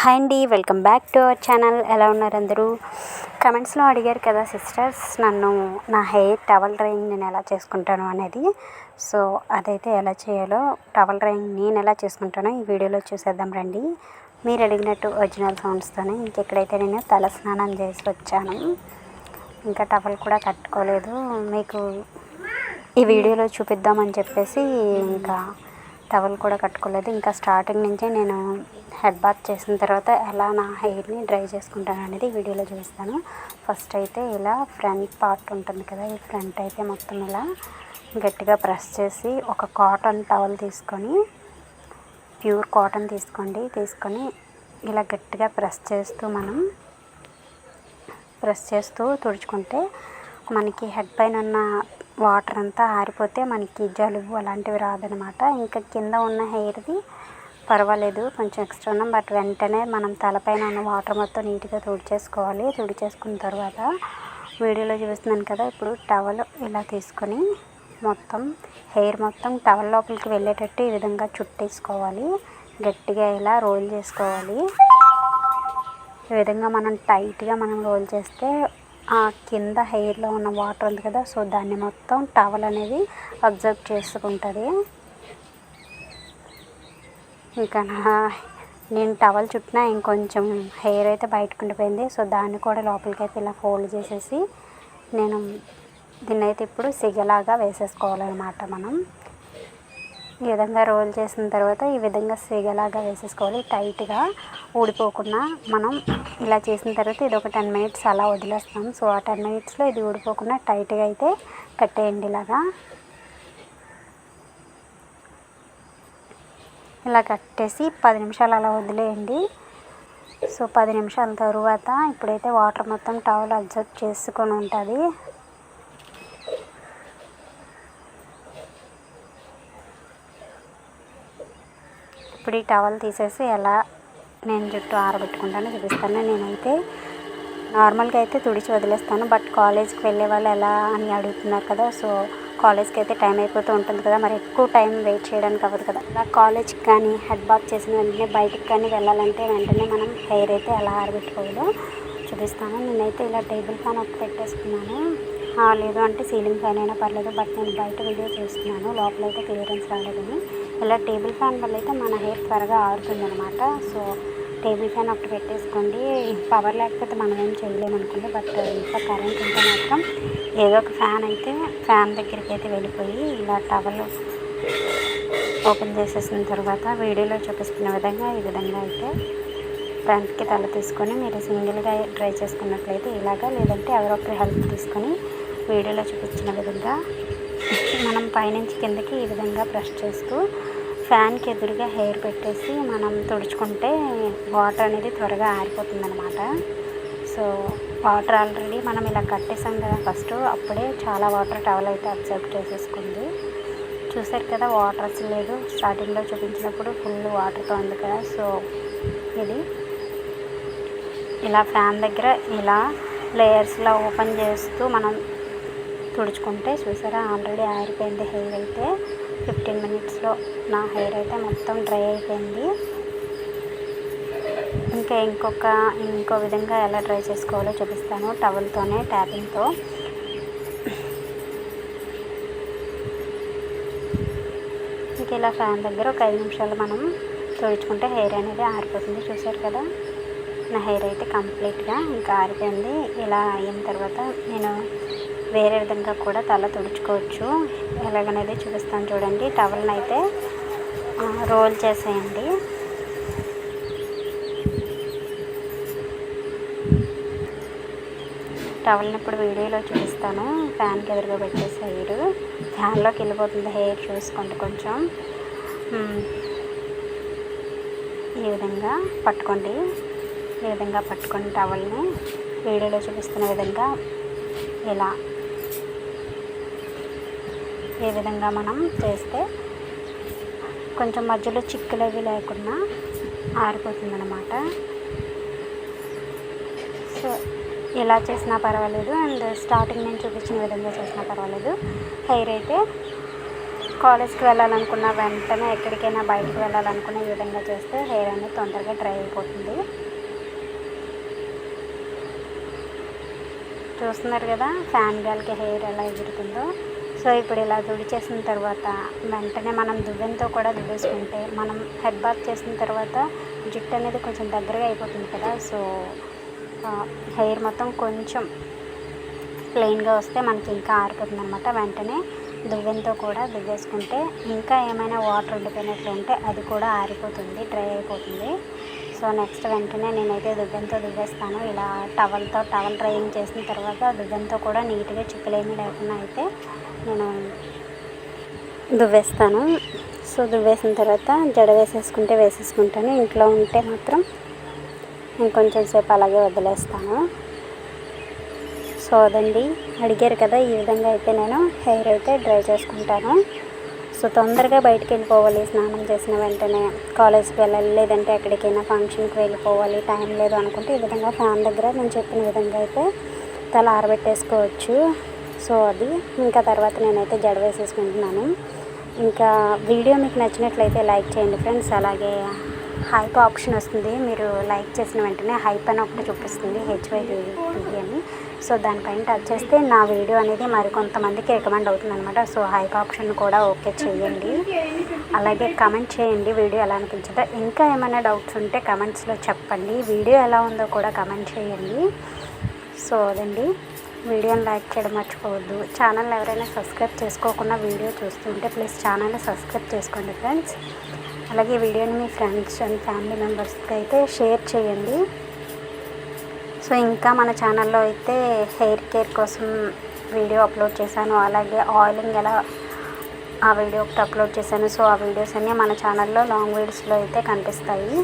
Hi అండి welcome back to our channel ఎలా ఉన్నారు అందరూ? కమెంట్స్లో అడిగారు కదా సిస్టర్స్ నన్ను నా హెయిర్ టవల్ డ్రైయింగ్ నేను ఎలా చేసుకుంటాను అనేది. సో అదైతే ఎలా చేయాలో టవల్ డ్రైయింగ్ నేను ఎలా చేసుకుంటానో ఈ వీడియోలో చూసేద్దాం రండి. మీరు అడిగినట్టు ఒరిజినల్ సౌండ్స్తోనే ఇంకెక్కడైతే నేను తల స్నానం చేసి వచ్చాను. ఇంకా టవల్ కూడా కట్టుకోలేదు. మీకు ఈ వీడియోలో చూపిద్దామని చెప్పేసి ఇంకా టవల్ కూడా కట్టుకోలేదు. ఇంకా స్టార్టింగ్ నుంచే నేను హెడ్ బాత్ చేసిన తర్వాత ఎలా నా హెయిర్ని డ్రై చేసుకుంటాను అనేది వీడియోలో చూపిస్తాను. ఫస్ట్ అయితే ఇలా ఫ్రంట్ పార్ట్ ఉంటుంది కదా ఈ ఫ్రంట్ అయితే మొత్తం ఇలా గట్టిగా ప్రెస్ చేసి ఒక కాటన్ టవల్ తీసుకొని ప్యూర్ కాటన్ తీసుకోండి. తీసుకొని ఇలా గట్టిగా ప్రెస్ చేస్తూ మనం ప్రెస్ చేస్తూ తుడుచుకుంటే మనకి హెడ్ పైన ఉన్న వాటర్ అంతా ఆరిపోతే మనకి జలుబు అలాంటివి రాదనమాట. ఇంకా కింద ఉన్న హెయిర్ది పర్వాలేదు కొంచెం ఎక్స్ట్రా ఉన్నాం. బట్ వెంటనే మనం తలపైన ఉన్న వాటర్ మొత్తం నీట్గా తుడిచేసుకోవాలి. తుడిచేసుకున్న తర్వాత వీడియోలో చూస్తున్నాను కదా ఇప్పుడు టవల్ ఇలా తీసుకొని మొత్తం హెయిర్ మొత్తం టవల్ లోపలికి వెళ్ళేటట్టు ఈ విధంగా చుట్టేసుకోవాలి. గట్టిగా ఇలా రోల్ చేసుకోవాలి. ఈ విధంగా మనం టైట్గా మనం రోల్ చేస్తే ఆ కింద హెయిర్లో ఉన్న వాటర్ ఉంది కదా సో దాన్ని మొత్తం టవల్ అనేది అబ్జర్వ్ చేసుకుంటుంది. ఇంకా నా నేను టవల్ చుట్టినా ఇంకొంచెం హెయిర్ అయితే బయటకు ఉండిపోయింది సో దాన్ని కూడా లోపలికి అయితే ఇలా ఫోల్డ్ చేసేసి నేను దీన్ని అయితే ఇప్పుడు సిగలాగా వేసేసుకోవాలన్నమాట మనం. ఈ విధంగా రోల్ చేసిన తర్వాత ఈ విధంగా సేగలాగా వేసేసుకోవాలి. టైట్గా ఊడిపోకుండా మనం ఇలా చేసిన తర్వాత ఇది ఒక టెన్ మినిట్స్ అలా వదిలేస్తాం. సో ఆ టెన్ మినిట్స్లో ఇది ఊడిపోకుండా టైట్గా అయితే కట్టేయండి ఇలాగా. ఇలా కట్టేసి పది నిమిషాలు అలా వదిలేయండి. సో పది నిమిషాల తరువాత ఇప్పుడైతే వాటర్ మొత్తం టవల్ అబ్జర్వ్ చేసుకొని ఉంటుంది. ఇప్పుడు ఈ టవల్ తీసేసి ఎలా నేను జుట్టు ఆరబెట్టుకుంటానో చూపిస్తాను. నేనైతే నార్మల్గా అయితే తుడిచి వదిలేస్తాను. బట్ కాలేజ్కి వెళ్ళే వాళ్ళు ఎలా అని అడుగుతున్నారు కదా సో కాలేజ్కి అయితే టైం అయిపోతూ ఉంటుంది కదా మరి ఎక్కువ టైం వెయిట్ చేయడానికి అవ్వదు కదా. అలా కాలేజ్కి కానీ హెడ్ బాత్ చేసిన వెంటనే బయటకు కానీ వెళ్ళాలంటే వెంటనే మనం హెయిర్ అయితే ఎలా ఆరబెట్టుకోవాలో చూపిస్తాను. నేనైతే ఇలా టేబుల్ ఫ్యాన్ ఒకటి పెట్టేసుకున్నాను. లేదు అంటే సీలింగ్ ఫ్యాన్ అయినా పర్లేదు బట్ నేను బయట వీడియో చేస్తున్నాను. లోపల అయితే క్లియరెన్స్ రాలేదని. ఇలా టేబుల్ ఫ్యాన్ వల్ల అయితే మన హెయిర్ త్వరగా ఆరుతుంది అనమాట సో టేబుల్ ఫ్యాన్ ఒకటి పెట్టేసుకోండి. పవర్ లేకపోతే మనం ఏం చేయలేము అనుకోండి బట్ ఇంకా కరెంట్ ఉంటే మాత్రం ఏదో ఒక ఫ్యాన్ అయితే ఫ్యాన్ దగ్గరికి అయితే వెళ్ళిపోయి ఇలా టవల్ ఓపెన్ చేసేసిన తర్వాత వీడియోలో చూపిస్తున్న విధంగా ఈ విధంగా అయితే ఫ్రంట్కి తల తీసుకొని మీరు సింగిల్గా డ్రై చేసుకున్నట్లయితే ఇలాగా లేదంటే ఎవరొకరి హెల్ప్ తీసుకొని వీడియోలో చూపించిన విధంగా మనం పైనుంచి కిందకి ఈ విధంగా బ్రష్ చేస్తూ ఫ్యాన్కి ఎదురుగా హెయిర్ పెట్టేసి మనం తుడుచుకుంటే వాటర్ అనేది త్వరగా ఆరిపోతుంది అనమాట సో వాటర్ ఆల్రెడీ మనం ఇలా కట్టేసాం కదా ఫస్ట్ అప్పుడే చాలా వాటర్ టవల్ అయితే అబ్జర్వ్ చేసేసుకుంది. చూసారు కదా వాటర్ అసలు లేదు. స్టార్టింగ్లో చూపించినప్పుడు ఫుల్ వాటర్తో ఉంది కదా సో ఇది. ఇలా ఫ్యాన్ దగ్గర ఇలా లేయర్స్లో ఓపెన్ చేస్తూ మనం తుడుచుకుంటే చూసారా ఆల్రెడీ ఆరిపోయింది హెయిర్ అయితే. ఫిఫ్టీన్ మినిట్స్లో నా హెయిర్ అయితే మొత్తం డ్రై అయిపోయింది. ఇంకా ఇంకొక ఇంకో విధంగా ఎలా డ్రై చేసుకోవాలో చూపిస్తాను టవల్తోనే ట్యాపింగ్తో ఇంక ఇలా ఫ్యాన్ దగ్గర ఒక ఐదు నిమిషాలు మనం తుడుచుకుంటే హెయిర్ అనేది ఆరిపోతుంది. చూసారు కదా నా హెయిర్ అయితే కంప్లీట్గా ఇంకా ఆరిపోయింది. ఇలా అయిన తర్వాత నేను వేరే విధంగా కూడా తల తుడుచుకోవచ్చు. ఎలాగనేది చూపిస్తాను చూడండి. టవల్ని అయితే రోల్ చేసేయండి. టవల్ని ఇప్పుడు వీడియోలో చూపిస్తాను. ఫ్యాన్కి ఎదురుగా పెట్టేసి హెయిర్. ఫ్యాన్లోకి వెళ్ళిపోతుంది హెయిర్ చూసుకోండి కొంచెం. ఈ విధంగా పట్టుకోండి. ఈ విధంగా పట్టుకొని టవల్ని. వీడియోలో చూపిస్తున్న విధంగా ఇలా. ఈ విధంగా మనం చేస్తే కొంచెం మధ్యలో చిక్కులు అవి లేకుండా ఆరిపోతుందనమాట సో ఇలా చేసినా పర్వాలేదు. అండ్ స్టార్టింగ్ నేను చూపించిన విధంగా చేసినా పర్వాలేదు. హెయిర్ అయితే కాలేజ్కి వెళ్ళాలనుకున్న వెంటనే ఎక్కడికైనా బయటకు వెళ్ళాలనుకున్న ఈ విధంగా చేస్తే హెయిర్ అనేది తొందరగా డ్రై అయిపోతుంది. చూస్తున్నారు కదా ఫ్యాన్ గాలికి హెయిర్ ఎలా ఎగురుతుందో. సో ఇప్పుడు ఇలా తుడిచేసిన తర్వాత వెంటనే మనం దువ్వెనతో కూడా దువ్వేసుకుంటే మనం హెడ్ బాత్ చేసిన తర్వాత జుట్టు అనేది కొంచెం దగ్గరగా అయిపోతుంది కదా. సో హెయిర్ మొత్తం కొంచెం ప్లెయిన్గా వస్తే మనకి ఇంకా ఆరిపోతుంది అనమాట వెంటనే దువ్వెనతో కూడా దువ్వేసుకుంటే ఇంకా ఏమైనా వాటర్ ఉండిపోయినట్లు ఉంటే అది కూడా ఆరిపోతుంది డ్రై అయిపోతుంది. సో నెక్స్ట్ వెంటనే నేనైతే దువ్వెంతో దువ్వేస్తాను. ఇలా టవల్తో టవల్ డ్రైయింగ్ చేసిన తర్వాత దువ్వెంతో కూడా నీట్గా చిక్కులేమీ లేకుండా అయితే నేను దువ్వేస్తాను. సో దువ్వేసిన తర్వాత జడ వేసేసుకుంటే వేసేసుకుంటాను. ఇంట్లో ఉంటే మాత్రం ఇంకొంచెం సేపు అలాగే వదిలేస్తాను. సో అదండి. అడిగారు కదా ఈ విధంగా అయితే నేను హెయిర్ అయితే డ్రై చేసుకుంటాను. సో తొందరగా బయటికి వెళ్ళిపోవాలి. స్నానం చేసిన వెంటనే కాలేజ్కి వెళ్ళాలి. లేదంటే ఎక్కడికైనా ఫంక్షన్కి వెళ్ళిపోవాలి. టైం లేదు అనుకుంటే ఈ విధంగా ఫ్యాన్ దగ్గర నేను చెప్పిన విధంగా అయితే తల ఆరబెట్టేసుకోవచ్చు. సో అది ఇంకా తర్వాత నేనైతే జడ వేసేసుకుంటున్నాను. ఇంకా వీడియో మీకు నచ్చినట్లయితే లైక్ చేయండి ఫ్రెండ్స్. అలాగే హైప్ ఆప్షన్ వస్తుంది. మీరు లైక్ చేసిన వెంటనే హైప్ అని ఒకటి చూపిస్తుంది. హెచ్వై అని. సో దానిపైన టచ్ చేస్తే నా వీడియో అనేది మరి కొంతమందికి రికమెండ్ అవుతుంది అనమాట సో హైప్ ఆప్షన్ కూడా ఓకే చేయండి. అలాగే కమెంట్ చేయండి వీడియో ఎలా అనిపించిందో. ఇంకా ఏమైనా డౌట్స్ ఉంటే కమెంట్స్లో చెప్పండి. వీడియో ఎలా ఉందో కూడా కమెంట్ చేయండి. సో అదండి. వీడియోని లైక్ చేయడం మర్చిపోవద్దు. ఛానల్ ఎవరైనా సబ్స్క్రైబ్ చేసుకోకుండా వీడియో చూస్తుంటే ప్లీజ్ ఛానల్ని సబ్స్క్రైబ్ చేసుకోండి ఫ్రెండ్స్. అలాగే వీడియోని మీ ఫ్రెండ్స్ అండ్ ఫ్యామిలీ మెంబర్స్కి అయితే షేర్ చేయండి. సో ఇంకా మన ఛానల్లో అయితే హెయిర్ కేర్ కోసం వీడియో అప్లోడ్ చేశాను. అలాగే ఆయిలింగ్ ఎలా ఆ వీడియో ఒకటి అప్లోడ్ చేశాను. సో ఆ వీడియోస్ అన్నీ మన ఛానల్లో లాంగ్ వీడియోస్లో అయితే కనిపిస్తాయి.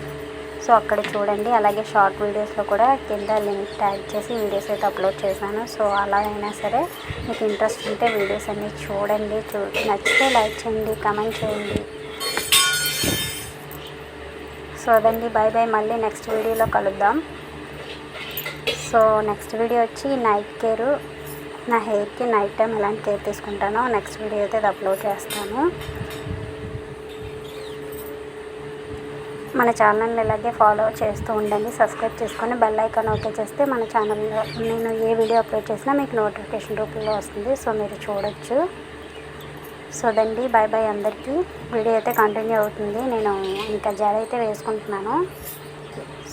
సో అక్కడ చూడండి. అలాగే షార్ట్ వీడియోస్లో కూడా కింద లింక్ ట్యాగ్ చేసి వీడియోస్ అయితే అప్లోడ్ చేశాను. సో అలా అయినా సరే మీకు ఇంట్రెస్ట్ ఉంటే వీడియోస్ అన్నీ చూడండి. చూ నచ్చితే లైక్ చేయండి కమెంట్ చేయండి. సో అదండి. బాయ్ బాయ్ మళ్ళీ నెక్స్ట్ వీడియోలో కలుద్దాం. సో నెక్స్ట్ వీడియో వచ్చి నైట్ కేరు నా హెయిర్కి నైట్ టైం ఎలాంటి కేర్ తీసుకుంటానో నెక్స్ట్ వీడియో అయితే అప్లోడ్ చేస్తాను. మన ఛానల్ ఇలాగే ఫాలో చేస్తూ ఉండండి. సబ్స్క్రైబ్ చేసుకొని బెల్ ఐకాన్ ఓకే చేస్తే మన ఛానల్లో నేను ఏ వీడియో అప్లోడ్ చేసినా మీకు నోటిఫికేషన్ రూపంలో వస్తుంది. సో మీరు చూడొచ్చు. సో దండి బాయ్ బాయ్ అందరికీ. వీడియో అయితే కంటిన్యూ అవుతుంది. నేను ఇంకా జడ అయితే వేసుకుంటున్నాను.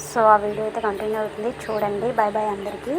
సో ఆ వీడియో అయితే కంటిన్యూ అవుతుంది. చూడండి బాయ్ బాయ్ అందరికీ.